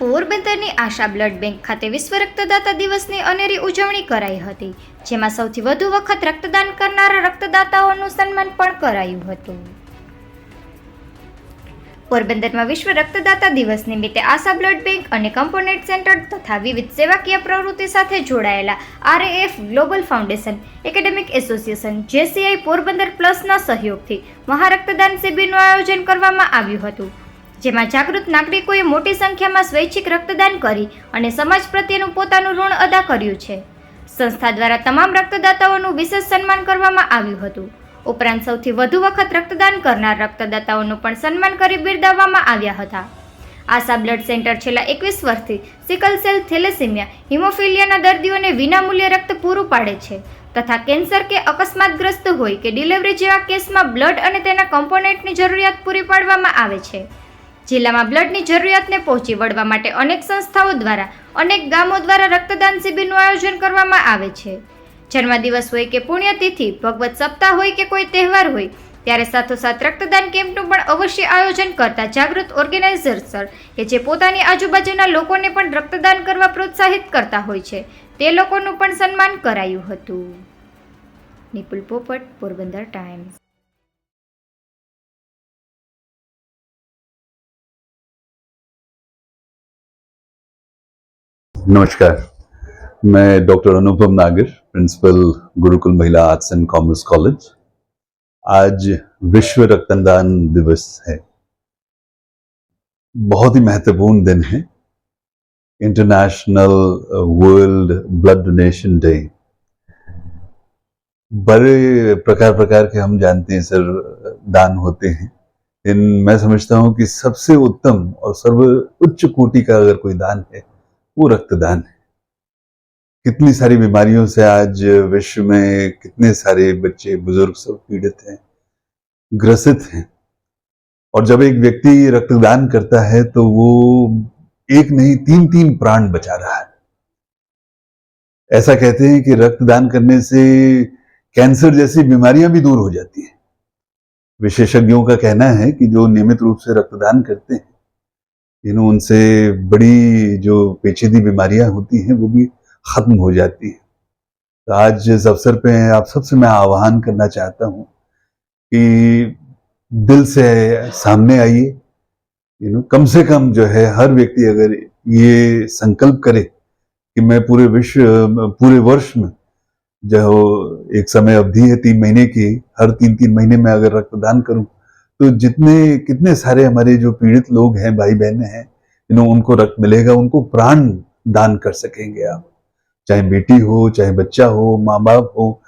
પોરબંદરની આશા blood bank ખાતે વિશ્વ રક્તદાતા દિવસની અનેરી ઉજવણી કરાઈ હતી, જેમાં સૌથી વધુ વખત રક્તદાન કરનારા રક્તદાતાઓનું સન્માન પણ કરાયું હતું. પોરબંદરમાં વિશ્વ રક્તદાતા દિવસ નિમિત્તે આશા બ્લડ બેંક અને કમ્પોનેન્ટ સેન્ટર તથા વિવિધ સેવાકીય પ્રવૃત્તિ સાથે જોડાયેલા RAF global foundation, academic association, JCI Porbandar પ્લસના સહયોગથી મહારક્તદાન શિબિરનું આયોજન કરવામાં આવ્યું હતું. જેમાં જાગૃત નાગરિકોએ મોટી સંખ્યામાં સ્વૈચ્છિક રક્તદાન કરી અને સમાજ પ્રત્યેનું પોતાનું ઋણ અદા કર્યું છે. સંસ્થા દ્વારા તમામ રક્તદાતાઓનું વિશેષ સન્માન કરવામાં આવ્યું હતું. ઉપરાંત સૌથી વધુ વખત રક્તદાન કરનાર રક્તદાતાઓનું પણ સન્માન કરી બિરદાવવામાં આવ્યા હતા. આશા બ્લડ સેન્ટર છેલ્લા એકવીસ વર્ષથી સિકલ સેલ થેલેસીમિયા, હિમોફિલિયાના દર્દીઓને વિનામૂલ્યે રક્ત પૂરું પાડે છે તથા કેન્સર કે અકસ્માતગ્રસ્ત હોય કે ડિલિવરી જેવા કેસમાં બ્લડ અને તેના કોમ્પોનેન્ટની જરૂરિયાત પૂરી પાડવામાં આવે છે. જિલ્લામાં બ્લડની જરૂરિયાતને પહોંચી વળવા માટે અનેક સંસ્થાઓ દ્વારા, અનેક ગામો દ્વારા રક્તદાન શિબિરનું આયોજન કરવામાં આવે છે. જન્મદિવસ હોય કે પુણ્યતિથિ, ભગવત સપ્તાહ હોય કે કોઈ તહેવાર હોય, ત્યારે સાથોસાથ રક્તદાન કેમ્પનું પણ અવશ્ય આયોજન કરતા જાગૃત ઓર્ગેનાઇઝર્સ કે જે પોતાની આજુબાજુના લોકોને પણ રક્તદાન કરવા પ્રોત્સાહિત કરતા હોય છે, તે લોકોનું પણ સન્માન કરાયું હતું. નિપુલ પોપટ, પોરબંદર ટાઈમ્સ. नमस्कार। मैं डॉक्टर अनुपम नागर, प्रिंसिपल गुरुकुल महिला आर्ट्स एंड कॉमर्स कॉलेज। आज विश्व रक्तदान दिवस है। बहुत ही महत्वपूर्ण दिन है। International world blood donation day बड़े प्रकार प्रकार के हम जानते हैं सर, दान होते हैं। इन, मैं समझता हूँ कि सबसे उत्तम और सर्व उच्च कोटि का अगर कोई दान है वो रक्तदान है। कितनी सारी बीमारियों से आज विश्व में कितने सारे बच्चे, बुज़ुर्ग सब पीड़ित हैं, ग्रसित हैं। और जब एक व्यक्ति रक्तदान करता है तो वो एक नहीं तीन तीन प्राण बचा रहा है। ऐसा कहते हैं कि रक्तदान करने से कैंसर जैसी बीमारियाँ भी दूर हो जाती हैं। विशेषज्ञों का कहना है कि जो नियमित रूप से रक्तदान करते हैं यू नो उनसे बड़ी जो पेचीदी बीमारियाँ होती हैं, वो भी खत्म हो जाती हैं। तो आज इस अवसर पे आप सबसे मैं आह्वान करना चाहता हूँ कि दिल से सामने आइए। यू नो कम से कम जो है, हर व्यक्ति अगर ये संकल्प करे कि मैं पूरे विश्व, पूरे वर्ष में जो एक समय अवधि है, तीन महीने की, हर तीन तीन महीने में अगर रक्तदान करूँ तो जितने, कितने सारे हमारे जो पीड़ित लोग हैं भाई बहनें हैं यू नो उनको रक्त मिलेगा, उनको प्राण दान कर सकेंगे आप। चाहे बेटी हो, चाहे बच्चा हो माँ बाप हो,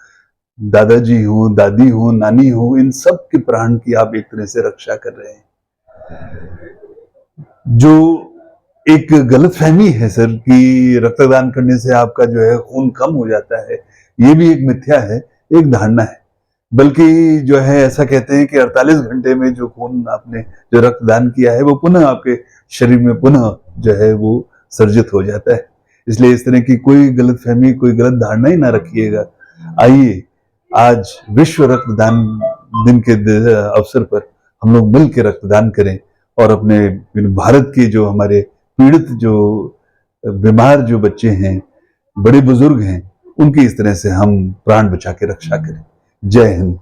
दादाजी हो, दादी हो, नानी हो, इन सब के प्राण की आप एक तरह से रक्षा कर रहे हैं। जो एक गलत फहमी है सर, कि रक्तदान करने से आपका जो है खून कम हो जाता है, ये भी एक मिथ्या है, एक धारणा है। बल्कि जो है, ऐसा कहते हैं कि 48 घंटे में जो खून आपने जो रक्तदान किया है, वो पुनः आपके शरीर में पुनः जो है, वो सर्जित हो जाता है। इसलिए इस तरह की कोई गलत फहमी कोई गलत धारणा ही ना रखिएगा। आइए, आज विश्व रक्तदान दिन के अवसर पर हम लोग मिल के रक्तदान करें और अपने भारत के जो हमारे पीड़ित जो, बीमार जो बच्चे हैं, बड़े बुज़ुर्ग हैं, उनकी इस तरह से हम प्राण बचा के रक्षा करें। જય હિન્દ.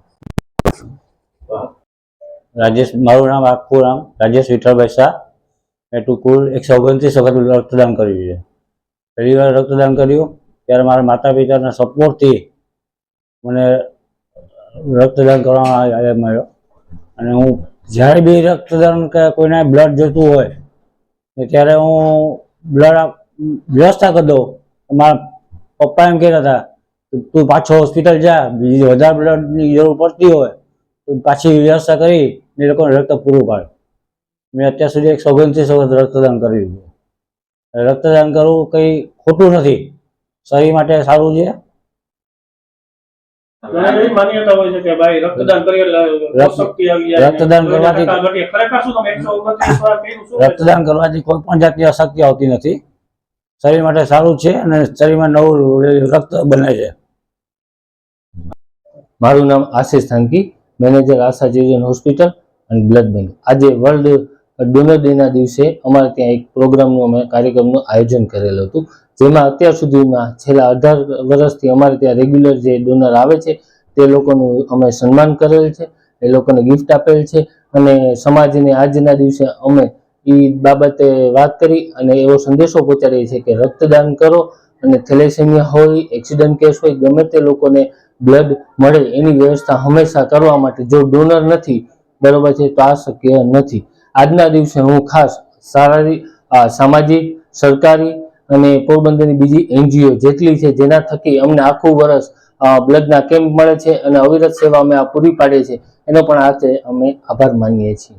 રાજેશ, મારું નામ આખું નામ રાજેશ વિઠ્ઠલભાઈ શાહ. મેં ટુકુલ એકસો ઓગણત્રીસ વખત રક્તદાન કર્યું છે. પહેલી વાર રક્તદાન કર્યું, ત્યારે મારા માતા પિતાના સપોર્ટથી મને રક્તદાન કરવામાં મળ્યો. અને હું જ્યારે બી રક્તદાન કે કોઈને બ્લડ જોતું હોય ત્યારે હું બ્લડ વ્યવસ્થા કરી દઉં. મારા પપ્પા એમ કહેતા હતા તું પાછો હોસ્પિટલ જા. બીજી વધારે બ્લડની જરૂર પડતી હોય તો પાછી વ્યવસ્થા કરી ને એ લોકોને રક્ત પૂરું પાડે. મેં અત્યાર સુધી એકસો ઓગણત્રીસ વખત રક્તદાન કર્યું છે. રક્તદાન કરવું કંઈ ખોટું નથી. શરીર માટે સારું છે. રક્તદાન કરવાથી- ટકા ઘટીએ. ખરેખર શું તમે 129 વાર કર્યું શું? રક્તદાન કરવાથી કોઈ પણ જાતની અશક્તિ આવતી નથી. શરીર માટે સારું છે અને શરીરમાં નવું રક્ત બને છે. મારું નામ Ashish Thanki manager Asha children hospital અને બ્લડ બેંક આજે વર્લ્ડ ડોનર ડેના દિવસે અમારે ત્યાં એક પ્રોગ્રામનું અમે કાર્યક્રમનું આયોજન કરેલું હતું. જેમાં અત્યાર સુધીમાં છેલ્લા અઢાર વર્ષથી અમારે ત્યાં રેગ્યુલર જે ડોનર આવે છે, તે લોકોનું અમે સન્માન કરેલ છે, એ લોકોને ગિફ્ટ આપેલ છે અને સમાજને આજના દિવસે અમે એ બાબતે વાત કરી અને એવો સંદેશો પહોંચાડીએ છીએ કે રક્તદાન કરો અને થેલેસેમિયા હોય એક્સિડન્ટ કેસ હોય, ગમે તે લોકોને બ્લડ મળે, એની વ્યવસ્થા હંમેશા કરવા માટે જો ડોનર નથી, બરોબર છે, તો આ શક્ય નથી. આજના દિવસે હું ખાસ શારીરિક સામાજિક, સરકારી અને પોરબંદરની બીજી એનજીઓ જેટલી છે, જેના થકી અમને આખું વર્ષ બ્લડના કેમ્પ મળે છે અને અવિરત સેવા અમે આ પૂરી પાડીએ છીએ. એનો પણ આજે અમે આભાર માનીએ છીએ.